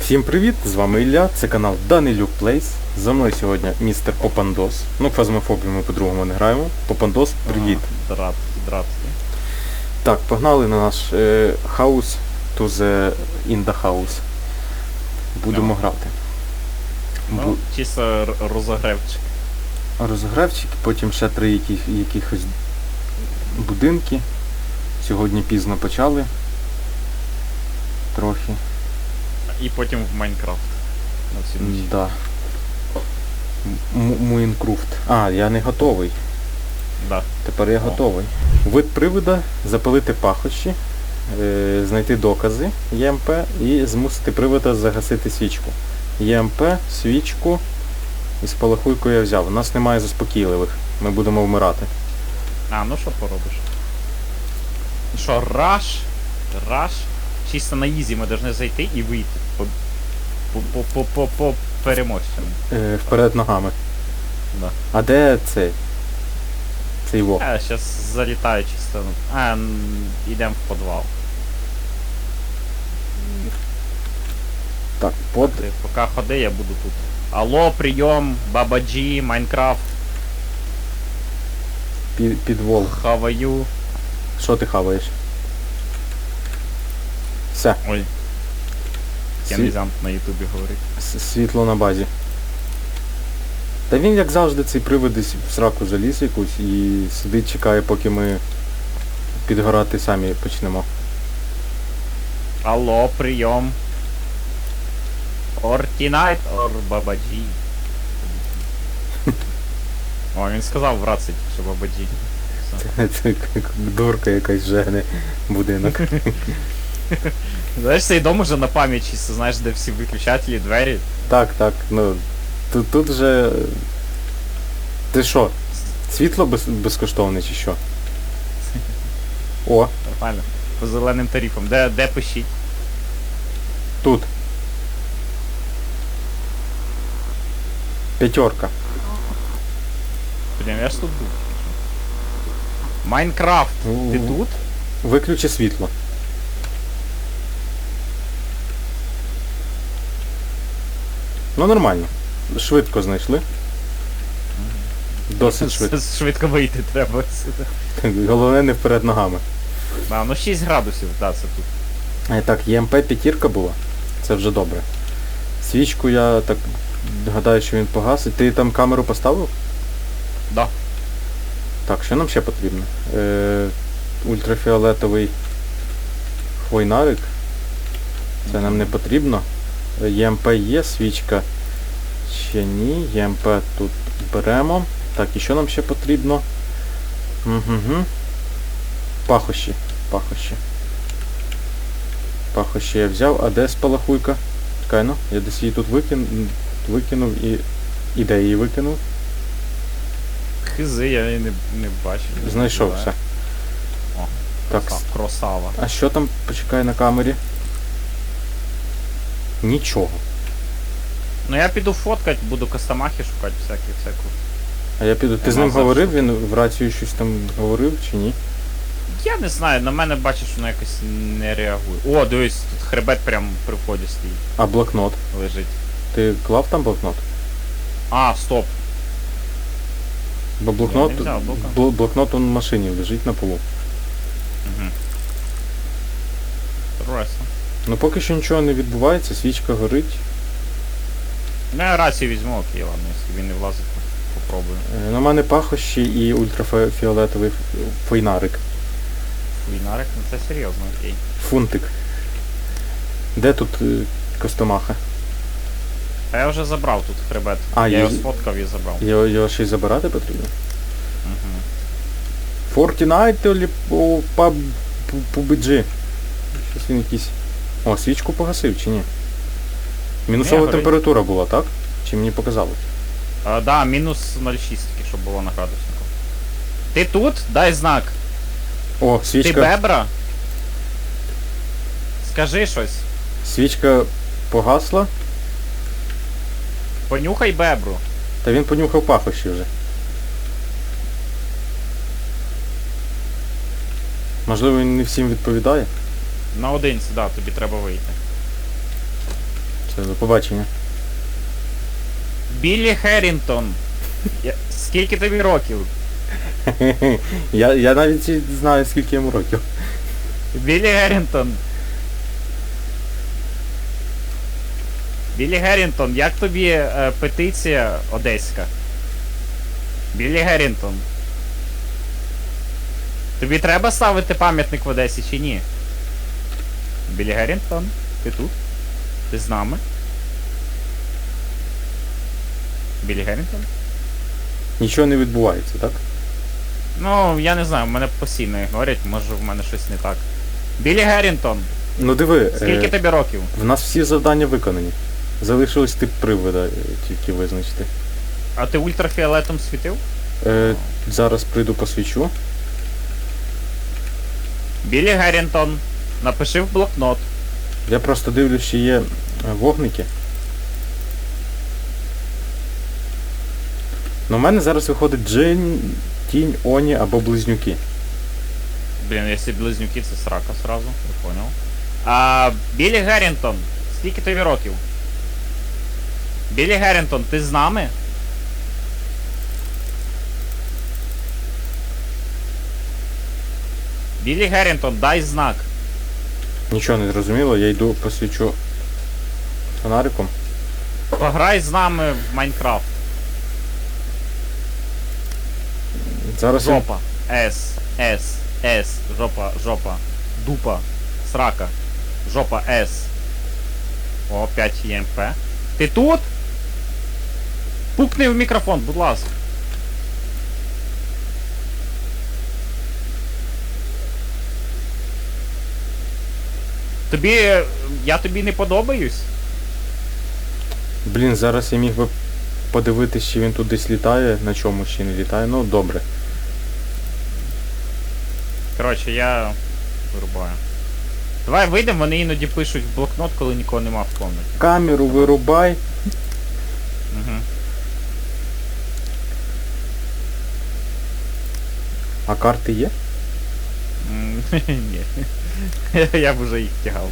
Всім привіт! З вами Ілля, це канал Данилюк Плейс. За мною сьогодні містер Попандос. Ну, фазмофобію ми по-другому не граємо. Попандос, привіт. Драт, здравствуй. Так, погнали на наш е, house to the in the house. Будемо Ну. грати. Ну, Бу- чисто р- розогревчик. Потім ще три які, якихось будинки. Сьогодні пізно почали. Трохи. І потім в Майнкрафт. На всю ніч. Да. М- Муінкруфт. А, я не готовий. Да. Тепер я О. готовий. Вид привода запалити пахощі, е, знайти докази ЄМП і змусити привода загасити свічку. ЄМП, свічку і спалахуйку я взяв. У нас немає заспокійливих. Ми будемо вмирати. А, ну що поробиш? Що, раш? Раш? Чисто на ізі ми повинні зайти і вийти. По, по, по, по, переможцям. Е, вперед ногами. Да. А де цей? Цей во. А, зараз залітаю чисто. А, йдемо в підвал. Так, под. Ти поки ходи, я буду тут. Алло, прийом, Баба Джі, Майнкрафт, Під, підвол. хаваю. Що ти хаваєш? Все, Ой, сві- кенвізант на ютубі говорить. світло на базі. Та він, як завжди, цей привид десь в сраку заліз якусь і сидить, чекає, поки ми підгорати самі почнемо. Алло, прийом. Ортінайт, ор бабаджі. О, він сказав в рації, що бабаджі. Це дурка якась жегне будинок. Знаєш, цей дом уже на пам'ять чисто, знаєш, де всі виключателі, двері. Так, так, ну тут, тут же. Ти що? Світло без, безкоштовне чи що? О, Нормально. По зеленим тарифам. Де, де пишіть? тут. П'ятерка. Блін, я ж тут був. Майнкрафт, ти тут? Виключи світло. Ну нормально. Швидко знайшли. Досить швидко. Швидко вийти треба. Головне не вперед ногами. А, ну 6 градусів, да, це тут. Так, ЄМП п'ятірка була. Це вже добре. Свічку я так гадаю, що він погасить. Ти там камеру поставив? Да. Так, що нам ще потрібно? Е, ультрафіолетовий хвойнарик. Це нам не потрібно. Е, ЄМП є, свічка ще ні. ЄМП тут беремо. Так, і що нам ще потрібно? Угу. Пахощі. Пахощі. Пахощі я взяв, а де спалахуйка? Чекай, ну, я десь її тут викин... викинув і. І де її викинув? Хизи, я її не, не бачив. Знайшов все. О, Так, Кросава. А що там почекай на камері? Нічого. Ну я піду фоткать, буду костомахи шукати всякі, всяку. А я піду. Ти з ним говорив, він в рацію щось там говорив чи ні? Я не знаю, на мене бачиш, воно якось не реагує. О, дивись, тут хребет прям при вході стоїть, А блокнот? лежить. Ти клав там блокнот? А, стоп. Бо блокнот, не взяв бл- блокнот он в машині лежить на полу. Угу. Прекрасно. Ну поки що нічого не відбувається, свічка горить. Ну я рацію візьму, окей, ладно, якщо він не влазить, то попробую. Е, На мене пахощі і ультрафіолетовий фойнарик. Фуйнарик, ну це серйозно, окей. Фунтик. Де тут е, Костомаха? Та я вже забрав тут хребет. А, я є- його сфоткав і забрав. Його, його ще й забирати потрібно? Угу. Fortnite по PUBG. Щось він якийсь. О, свічку погасив чи ні? Мінусова горить. температура була, так? Чи мені показалось? А, да, мінус 0,6 тільки, щоб було на градуснику. Ти тут? Дай знак. О, Ти бебра? Скажи щось. Свічка погасла, Понюхай бебру. та він понюхав пахощі вже. Можливо, він не всім відповідає. Наодинці, да, тобі треба вийти. Все, до побачення. Біллі Херрінтон. Я... Скільки тобі років? я, я навіть і знаю, скільки йому років. Біллі Геррінтон. Біллі Геррінтон, як тобі е, петиція одеська? Біллі Геррінтон. Тобі треба ставити пам'ятник в Одесі чи ні? Біллі Геррінтон, ти тут? Ти з нами? Біллі Геррінтон? Нічого не відбувається, так? Ну, я не знаю, мене постійно ігнорять, може в мене щось не так. Біллі Геррінтон, Ну диви, скільки е, тобі років? в нас всі завдання виконані. Залишилось тип привода е, тільки визначити. А ти ультрафіолетом світив? Е, зараз прийду посвічу. Білі Геррінтон, напиши в блокнот. Я просто дивлюсь, чи є е, вогники. Ну, в мене зараз виходить Джин, Тінь, Оні або Близнюки. Блін, якщо близнюки, це срака сразу, я понял. А, Білі Геррінтон, скільки тобі років? Білі Геррінтон, ти з нами? Білі Геррінтон, дай знак. Нічого не зрозуміло, я йду посвічу фонариком. Пограй з нами в Майнкрафт. Зараз я... Жопа. С. С. С. Жопа. Жопа. Дупа. Срака. Жопа С. О, 5 ЄМП. Ти тут? Пукни в мікрофон, будь ласка. Тобі. Я тобі не подобаюсь? Блін, зараз я міг би подивитись, чи він тут десь літає, на чому ще не літає. Ну, добре. Коротше, я вирубаю. Давай вийдемо, вони іноді пишуть в блокнот, коли нікого нема в комнаті. Камеру вирубай. Угу. А карти є? Ні. Я б уже їх тягав.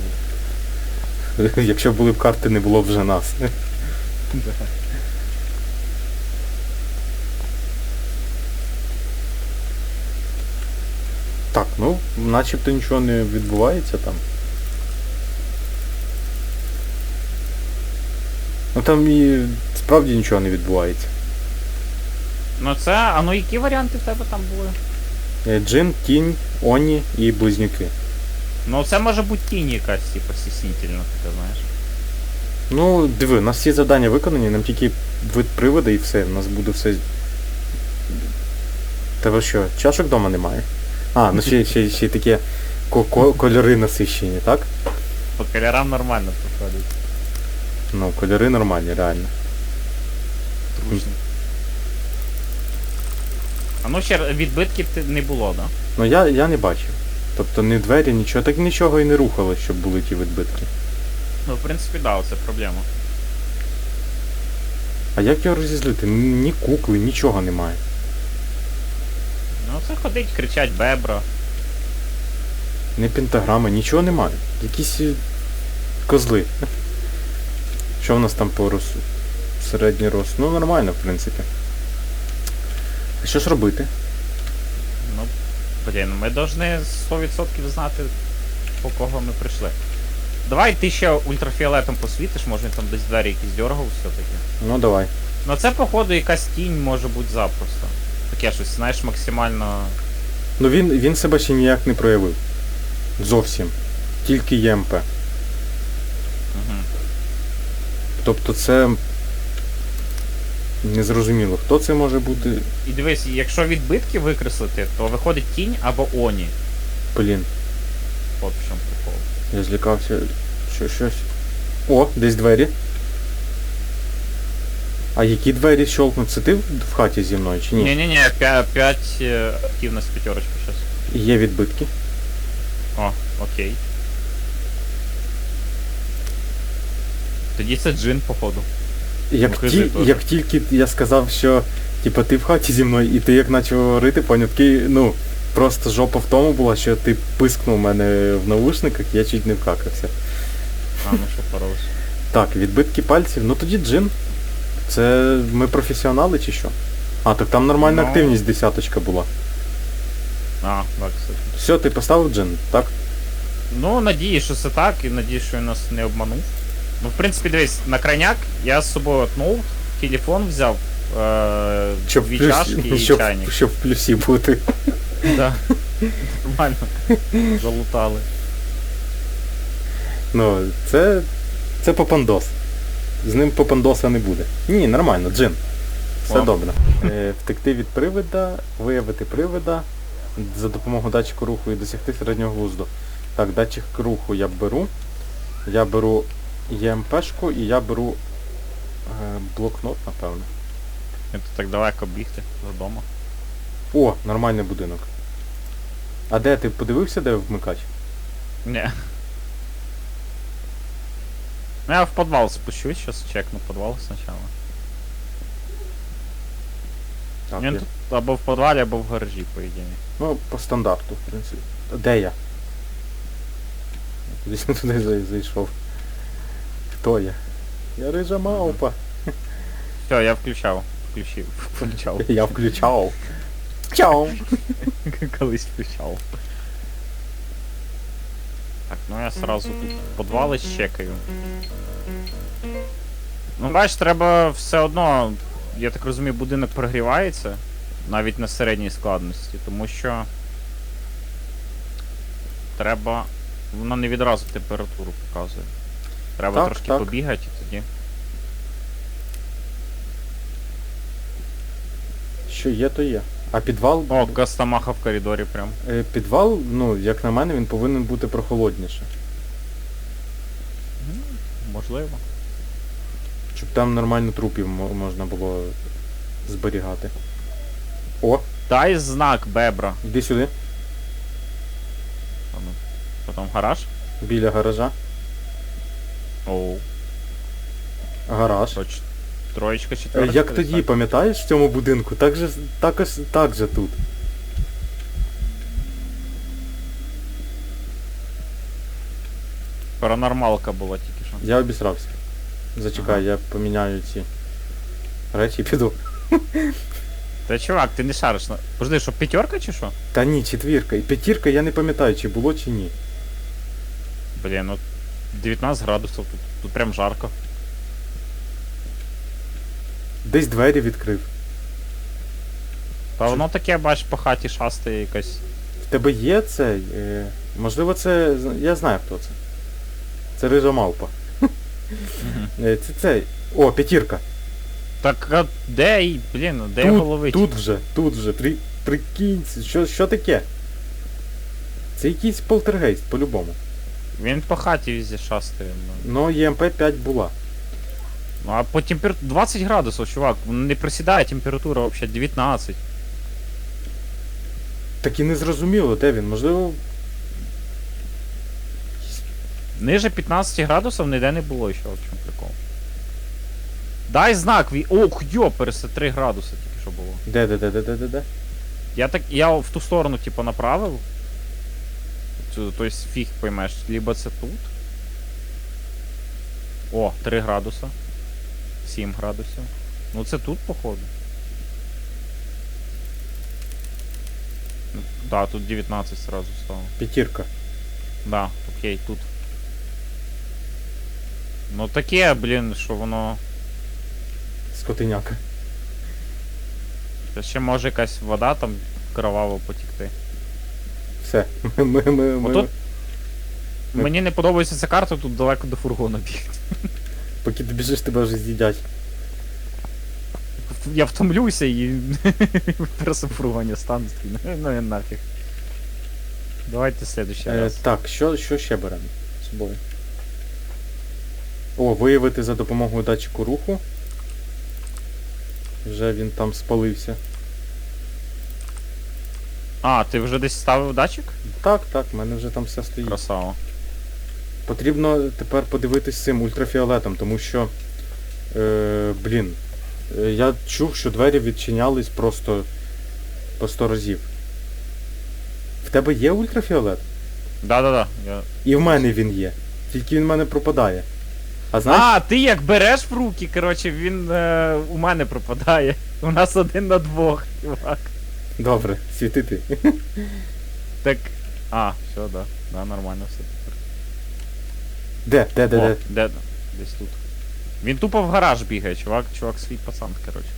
Якщо були б карти, не було б вже нас. Так, ну, начебто нічого не відбувається там. Ну там і справді нічого не відбувається. Ну це, а ну які варіанти в тебе там були? Е, Джин, тінь, Оні і близнюки. Ну це може бути тінь якась, типу, стіснительна, така, знаєш. Ну, диви, у нас всі завдання виконані, нам тільки вид привода і все, у нас буде все. Тебе що, чашок вдома немає? А, ну ще, ще, ще й такі ко- ко- кольори насищені, так? По кольорам нормально проходить. Ну, кольори нормальні, реально. Трушно. А ну ще відбитків ти- не було, да? Ну я, я не бачив. Тобто ні двері, нічого, так нічого і не рухалось, щоб були ті відбитки. Ну, в принципі, да, це проблема. А як його розізлити? Ні кукли, нічого немає. Ну це ходить, кричать бебра. Ні пентаграми, нічого немає. Якісь е, козли. Що в нас там по росу? Середній рост. Ну нормально, в принципі. А що ж робити? Блін, ми повинні 100% знати, по кого ми прийшли. Давай ти ще ультрафіолетом посвітиш, може там десь двері якісь дергав все-таки. Ну давай. Ну це, походу, якась тінь може бути запросто. Таке щось, знаєш, максимально. Ну він, він себе ще ніяк не проявив. Зовсім. Тільки ЄМП. Угу. Тобто це. Незрозуміло, хто це може бути. І дивись, якщо відбитки викреслити, то виходить тінь або оні. Блін, От в чому прикол. я злякався. Що щось. О, десь двері. А які двері щолкнуть? Це ти в хаті зі мною чи ні? Ні-ні-ні, 5 е, активність п'ятерочка зараз. Є відбитки. О, окей. Тоді це джин, походу. Як, Ну, ті, як тільки я сказав, що типа ти в хаті зі мною, і ти як почав говорити, поняв, такий, ну, просто жопа в тому була, що ти пискнув мене в наушниках, я чуть не вкакався. А, ну що поробиш. Так, відбитки пальців. Ну тоді джин. Це ми професіонали чи що? А, так там нормальна Ну. активність десяточка була. А, так, кстати. Все, ти поставив джин, так? Ну, надію, що це так, і надію, що він нас не обманув. Ну, в принципі, дивись, на крайняк я з собою от ноут, телефон взяв, е, Щоб, дві чашки і щоб, чайник. щоб в плюсі бути. Да. Нормально. Залутали. Ну, це. Це попандос. З ним попандоса не буде. Ні, нормально, джин. Все О. добре. Е, втекти від привида, виявити привида за допомогою датчику руху і досягти середнього глузду. Так, датчик руху я беру. Я беру ЄМПшку і я беру е, блокнот, напевно. Це так далеко бігти додому. О, нормальний будинок. А де ти подивився, де вмикач? Не. Ну я в подвал спущусь, сейчас чекну подвал сначала. Так, Він я- тут або в подвалі, або в гаражі, по ідеї. Ну, по стандарту, в принципі. Де я? Кудись не туди зайшов. Хто я? Я рижа мавпа. Все, я включав. Включив. Включав. Я включав. Чау. Колись включав. Так, ну я сразу тут подвали чекаю. Ну бач, треба все одно, я так розумію, будинок прогрівається. Навіть на середній складності, тому що. Треба. Воно не відразу температуру показує. Треба Так, трошки так. побігати і тоді. Що є, то є. А підвал. О, Костомаха в коридорі прям. е, Підвал, ну, як на мене, він повинен бути прохолодніше. Можливо. Щоб там нормально трупів можна було зберігати. О, Дай знак бебра. іди сюди, ну, Потім гараж. біля гаража. Оу. Гараж. Точ... Троєчка, четверочка. Як тоді, так. пам'ятаєш, в цьому будинку? Так же, також, так же тут. Паранормалка була тільки що. Я обісрався. Зачекай, Ага. я поміняю ці речі і піду. Та чувак, ти не шариш на. Подожди, що п'ятерка чи що? Та ні, четвірка. І п'ятірка я не пам'ятаю, чи було, чи ні. Блін, ну 19 градусів, тут, тут прям жарко. Десь двері відкрив. Та воно таке, бач, по хаті шастає якась. В тебе є цей. Е, можливо, це. Я знаю хто це. Це рижа мавпа. Е, це цей. О, п'ятірка. Так а де і, блін, де Тут, головить? тут вже, тут вже. При, прикинь, що, що таке? Це якийсь полтергейст, по-любому. Він по хаті везде шастає. Ну, Ну, ЄМП-5 була. Ну, а по температурі 20 градусів, чувак, не просідає температура взагалі 19. Так і не зрозуміло, де він. Можливо, Ниже 15 градусів ніде не було ще, в чому прикол. Дай знак, ві... Ох, йоперсе, 3 градуси тільки що було. де, де, де, де, де, де, де? Я так, я в ту сторону, типу, направив. То есть фіг поймеш, либо це тут. О, 3 градуса. 7 градусів. Ну це тут, походу. Да, тут 19 сразу стало. П'ятірка. Да, окей, тут. Ну таке, блін, що воно. Скотиняка. Ще може якась вода там кроваво потікти. Все. Ми, ми, ми, ми, Отут Ми- Мені не подобається ця карта, тут далеко до фургона бігти. Поки ти біжиш, тебе вже з'їдять. Я втомлюся і просто в фургоні стану. Ну і нафіг. Давайте следующий Е, раз. так, що, що ще беремо з собою? О, виявити за допомогою датчику руху. Вже він там спалився. А, ти вже десь ставив датчик? Так, так, в мене вже там все стоїть. Красава. Потрібно тепер подивитись цим ультрафіолетом, тому що. Е, блін. е, Я чув, що двері відчинялись просто по 100 разів. В тебе є ультрафіолет? Да-да-да. Я... І в мене він є. Тільки він в мене пропадає. А знаєш, А, ти як береш в руки, коротше, він е, у мене пропадає. У нас один на двох, чувак. Добре, світити. Так. А, все, да. Да, нормально все. Де, де, де, О, де? де? Десь тут. Він тупо в гараж бігає, чувак, чувак свій пацан, коротше.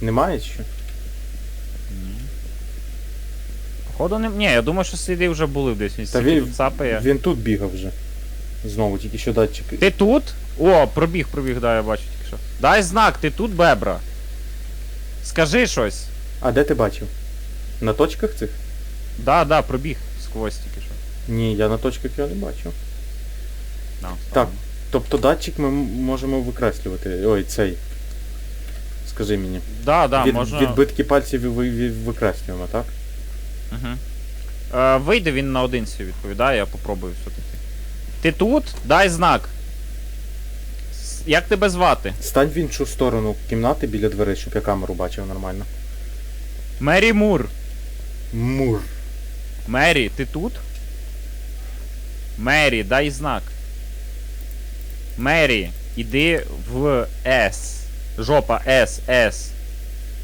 Немає що? Ні. Походу не. Ні, я думаю, що сліди вже були десь. Він Та стільки він- тут цапає. Він тут бігав вже. Знову, тільки що датчики. Ти тут? О, пробіг, пробіг, да, я бачу тільки що. Дай знак, ти тут, бебра. Скажи щось. А де ти бачив? На точках цих? Да, да, пробіг сквозь тільки що. Ні, я на точках його не бачив. Да, Так. Тобто датчик ми м- можемо викреслювати. Ой, цей. Скажи мені. Да, да, Від, можна. Відбитки пальців ви, ви, викреслюємо, так? Угу. Е, вийде він наодинці, відповідає, я попробую все-таки. Ти тут? Дай знак. С- Як тебе звати? Стань в іншу сторону кімнати біля дверей, щоб я камеру бачив нормально. Мері Мур. Мур. Мері, ти тут? Мері, дай знак. Мері, іди в С. Жопа, С, С.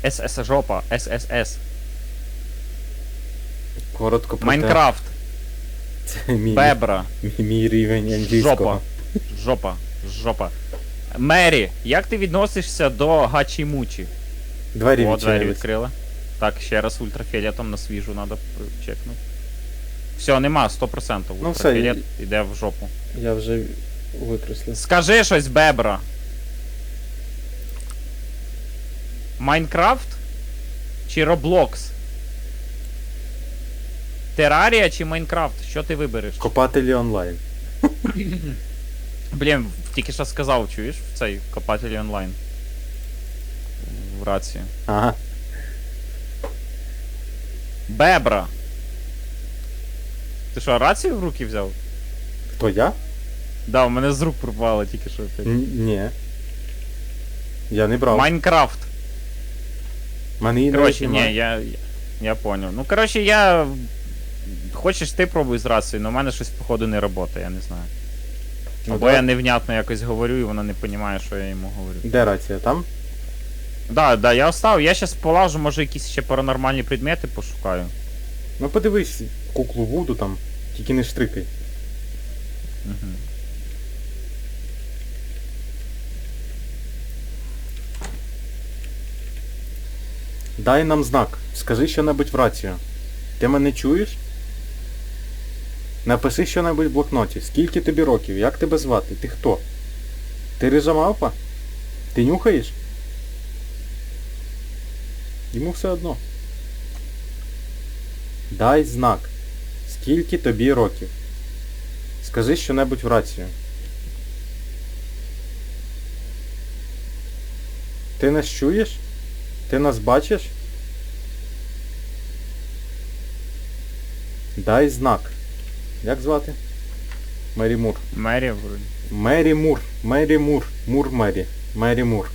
С, С, жопа, С, С, С. Коротко про Майнкрафт, Це мій, Бебра, мій, мій рівень англійського. жопа, жопа, жопа. Мері, як ти відносишся до гачі-мучі? Двері О, двері відкрила. Так, ще раз ультрафіолетом на свіжу треба чекнути. Все, нема, 100%. Ну, все, Ультрафіолет в жопу. Я вже викреслив. Скажи щось, бебра. Майнкрафт? Чи Роблокс? Терарія чи Майнкрафт? Що ти вибереш? Копателі онлайн. Блін, тільки що сказав, чуєш, в цей копателі онлайн. В рації. Ага. Бебра. Ти що, рацію в руки взяв? Хто я? Да, у мене з рук пропало тільки що. опять. Н- Ні. Я не брав. Майнкрафт. Мене її навіть Коротше, ні, я, я, понял. Ну, коротше, я. Хочеш ти пробуй з рацією, але в мене щось походу не роботає, я не знаю. Ну, Або да. я невнятно якось говорю, і вона не розуміє, що я йому говорю. Де рація? Там? Да, да, я оставив, я щас полажу, може якісь ще паранормальні предмети пошукаю. Ну подивись куклу Вуду там, тільки не штрикай. Угу. Дай нам знак. Скажи що-небудь в рацію. Ти мене чуєш? Напиши що-небудь в блокноті. Скільки тобі років? Як тебе звати? Ти хто? Ти рижа мавпа? Ти нюхаєш? Йому все одно. Дай знак. Скільки тобі років? Скажи що-небудь в рацію. Ти нас чуєш? Ти нас бачиш? Дай знак. Як звати? Мері Мур. Мері вроді. Мері Мур. Мері Мур. Мур Мері. Мері Мур.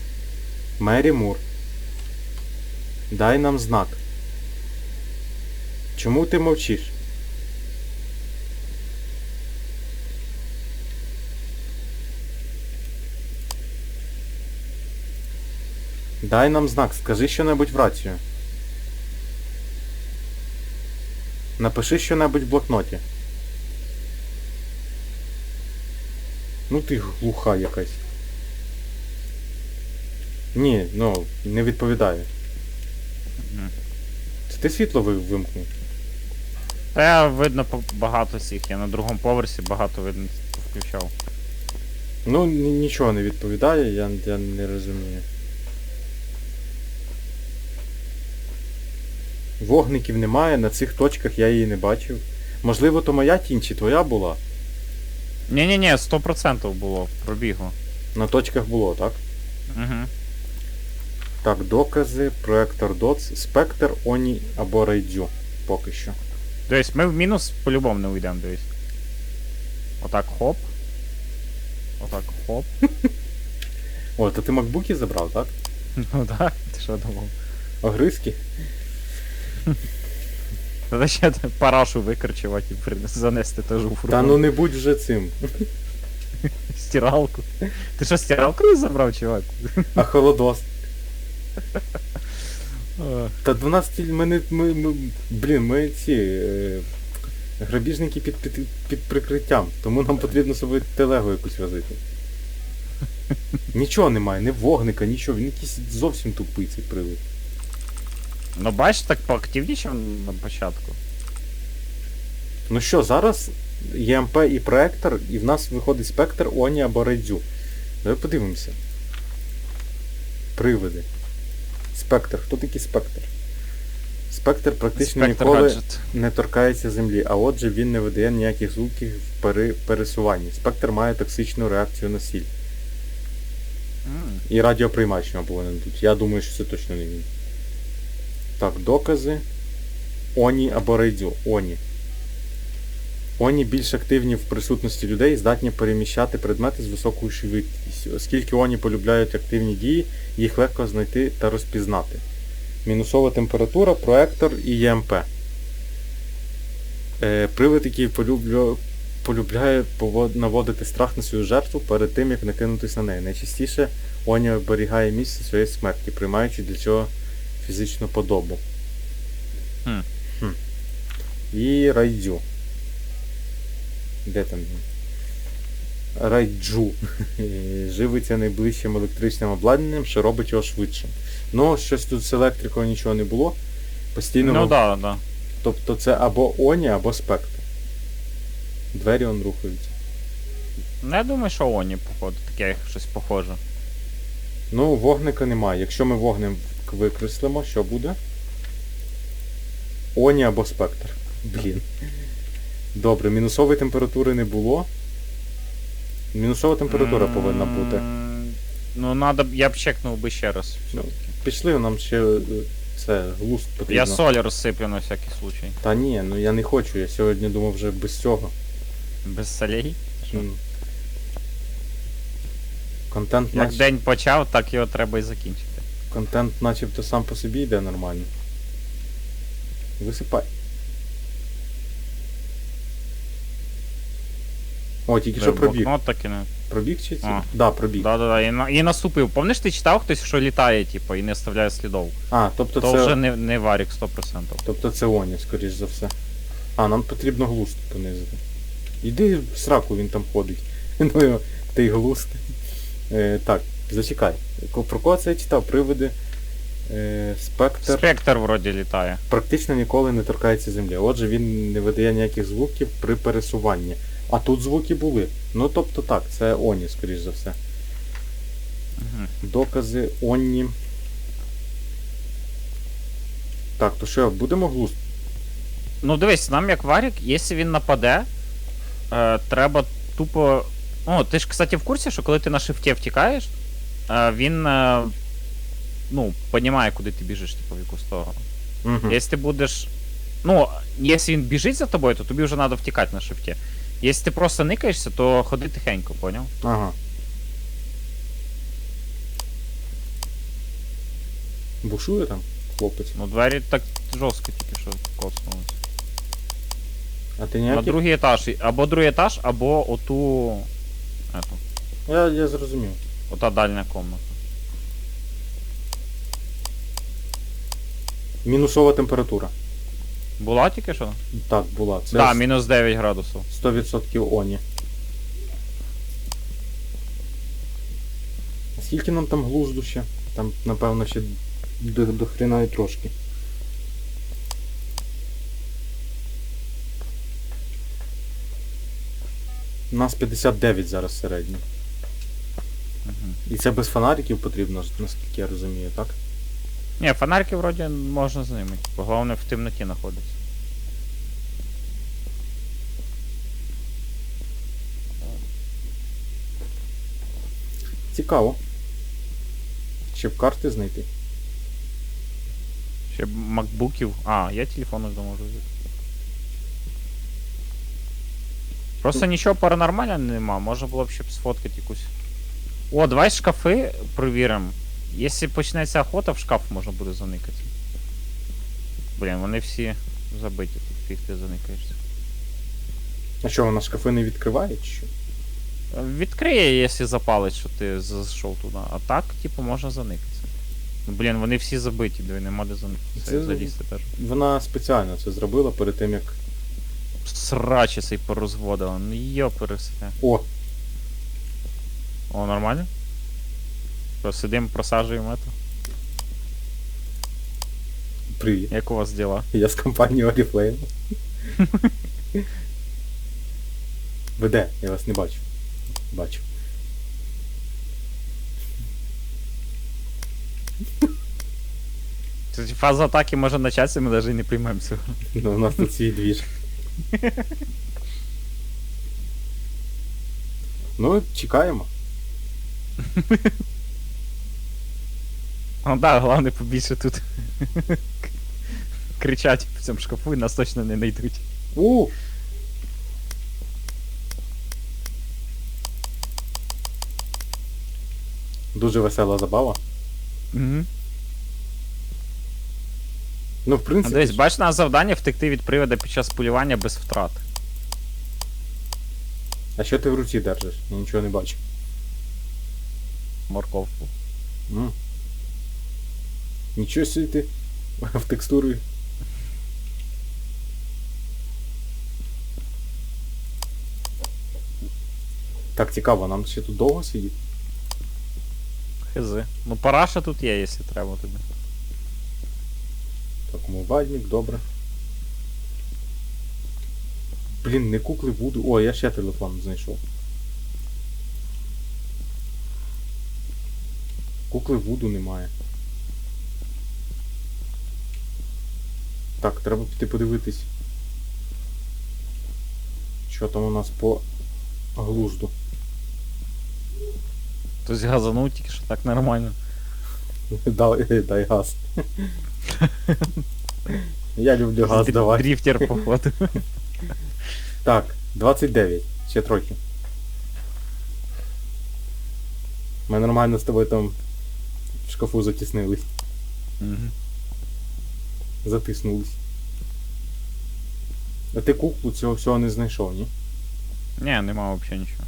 Мері Мур. Дай нам знак. Чому ти мовчиш? Дай нам знак, скажи що-небудь в рацію. Напиши що-небудь в блокноті. Ну ти глуха якась. Ні, ну, не відповідає. Ти світло ви- вимкнув? Та я видно багато всіх, я на другому поверсі багато видно включав. Ну, нічого не відповідає, я, я не розумію. Вогників немає, на цих точках я її не бачив. Можливо, то моя тінь чи твоя була. Ні-ні-ні, 100% було, пробігло. На точках було, так? Угу. Так, докази, проектор DOTS, спектр, Оні або Рейдзю. Поки що. Дивись, ми в мінус по-любому не уйдемо, дивись. Отак хоп. Отак хоп. О, то ти макбуки забрав, так? Ну так, ти що думав? Огризки? Треба ще парашу викричувати і при- занести теж у фургон. Та ну не будь вже цим. Стиралку. Ти що, стиралку не забрав, чувак? А холодос. Та 12 ми не. Ми, ми, блін, ми ці. Е, грабіжники під, під, під прикриттям. Тому нам потрібно з собою телегу якусь возити. Нічого немає, ні вогника, нічого. Він якийсь зовсім тупий цей привид. Ну бачиш, так поактивнішав на початку. Ну що, зараз ЄМП і проектор, і в нас виходить спектр Оні або Рейдзю. Давай подивимося. Привиди. Спектр. Хто такий спектр? Спектр практично Спектр ніколи гаджет. не торкається землі, а отже він не видає ніяких звуків в пересуванні. Спектр має токсичну реакцію на сіль. І радіоприймач у повинен бути. Я думаю, що це точно не він. Так, докази. Оні або рейдзю. Оні. Оні більш активні в присутності людей і здатні переміщати предмети з високою швидкістю. Оскільки Оні полюбляють активні дії, їх легко знайти та розпізнати. Мінусова температура, проектор і ЄМП. Е, привид, який полюблю, полюбляє наводити страх на свою жертву перед тим, як накинутись на неї. Найчастіше Оні оберігає місце своєї смерті, приймаючи для цього фізичну подобу. Хм. Хм. І Райдзю. Де там? Райджу. Живиться найближчим електричним обладнанням, що робить його швидшим. Ну, щось тут з електрикою нічого не було. Постійно. Ну да, да. Тобто це або Оні, або спектр. Двері он рухаються. Ну я думаю, що Оні, походу, таке щось похоже. Ну, вогника немає. Якщо ми вогнем викреслимо, що буде? Оні або спектр. Блін. Добре, мінусової температури не було. Мінусова температура повинна бути. Ну, надо я б чекнув би ще раз. Ну. Пішли, нам ще це глузд потрібно. Я соль розсиплю на всякий случай. Та ні, ну я не хочу, я сьогодні думав вже без цього. Без солей. М. Контент, Як нач... день почав, так його треба і закінчити. Контент начебто сам по собі йде нормально. Висипай. О, тільки що пробіг. Ну, так і не. Пробіг чи це? А. Да, пробіг. Да-да-да, і, на, і наступив. Помниш, ти читав хтось, що літає, типу, і не оставляє слідов? А, тобто То це. вже не, не варік 100%. Тобто це Оня, скоріш за все. А, нам потрібно глузд понизити. Іди в сраку, він там ходить. Ну ти глузд. Е, так, зачекай. Ко- Про кого це я читав? Привиди. Е, спектр. Спектр вроді літає. практично ніколи не торкається землі. Отже, він не видає ніяких звуків при пересуванні. А тут звуки були. Ну тобто так, це Оні, скоріш за все. Угу. Докази Онні. Так, то що, будемо глузд? Ну дивись, нам як варік, якщо він нападе, е, треба тупо. О, ти ж, кстати, в курсі, що коли ти на шифті втікаєш, е, він. Е, ну, понімає, куди ти біжиш, типу, в яку сторону. Угу. Якщо ти будеш. Ну, якщо він біжить за тобою, то тобі вже треба втікати на шифті. Якщо ти просто никаєшся, то ходи тихенько, поняв? Ага. Бушує там хлопець. Ну, двері так жорстко тільки що коснулись. А ти На другий етаж. Або другий етаж, або оту. Ету, Я, я зрозумів. ота дальня комната. Мінусова температура. Була тільки що? Так, була. Це Так, да, мінус 9 градусів. 100% Оні. А скільки нам там глузду ще? Там, напевно, ще до, до хрена і трошки. У нас 59 зараз середній. Угу. І це без фонариків потрібно, наскільки я розумію, так? Ні, фонарики вроді можна з ними. типу, Головне в темноті знаходиться. Цікаво. Ще б карти знайти. Ще б макбуків. А, я телефон вже можу взяти. Просто нічого паранормального нема, можна було б ще б сфоткати якусь. О, давай шкафи перевіримо. Якщо почнеться охота, в шкаф можна буде заникати. Блін, вони всі забиті, тут фіг ти заникаєшся. А що, вона шкафи не відкриває чи що? Відкриє, якщо запалить, що ти зайшов туди. А так, типу, можна заникатися. Блін, вони всі забиті, диви, нема де заникатися. Це- залізти теж. Вона спеціально це зробила перед тим, як. Срачі цей порозводила. Ну йопересте. О! О, нормально? Що, сидимо, просаджуємо это? Привіт. Як у вас діла? Я з компанії Oriflame. Ви де? Я вас не бачу. Бачу. Фаза атаки може початися, ми навіть і не приймемо цього. Ну, у нас тут свій двіж. Ну, чекаємо. Ну да, головне побільше тут. Кричать в цьому шкафу і нас точно не знайдуть. У! Дуже весела забава. Угу. Ну, в принципі. Дивись, ж- бач на завдання втекти від привода під час полювання без втрат. А що ти в руці держиш? Я нічого не бачу. Морковку. М. Нічого собі ти в текстурі. Так цікаво, нам ще тут довго сидіти? Хизи. Ну параша тут є, якщо треба тобі. Так, умивальник, добре. Блін, не кукли буду. О, я ще телефон знайшов. Кукли Вуду немає. Так, треба піти подивитись. Що там у нас по глужду. Хтось газанув тільки що так нормально. Дай, дай газ. Я люблю газ давати. Дріфтер, походу. Так, 29. Ще трохи. Ми нормально з тобою там в шкафу затіснились. Мгм. Затиснулись. А ти куклу цього всього не знайшов, ні? Ні, нема взагалі нічого.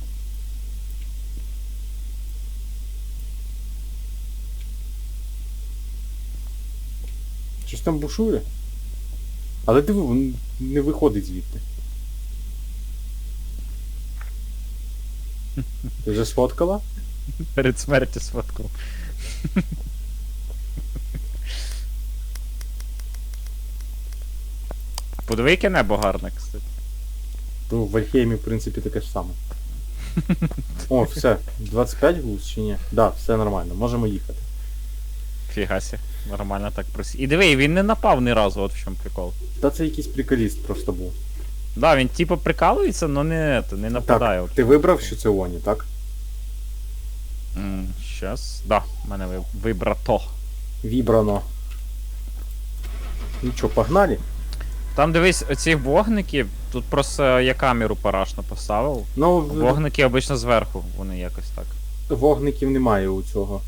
Щось там бушує? Але диви, він не виходить звідти. Ти вже сфоткала? Перед смертю сфоткав. Подиви, яке небо гарне, кстати. Ну, в Альхеймі, в принципі, таке ж саме. О, все. 25 глуз чи ні? Да, все нормально, можемо їхати. Фігасі. Нормально так просі. І диви, він не напав ні разу, от в чому прикол. Та це якийсь приколіст просто був. Да, він типу прикалується, але не, не нападає. Так, ти вибрав, що це Оні, так? М, Щас. Да, в мене ви- вибрато. Вібрано. Ну що, погнали? Там дивись, оці вогники, тут просто я камеру парашно поставив. Ну, в- Вогники обично зверху, вони якось так. вогників немає у цього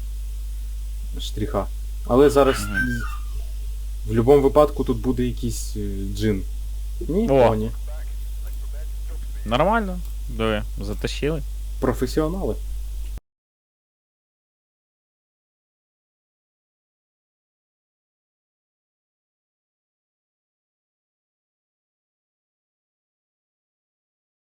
штриха. Але зараз Мгм. в будь-якому випадку тут буде якийсь е, джин. Ні, О. Оні. Нормально. Диви, затащили. Професіонали.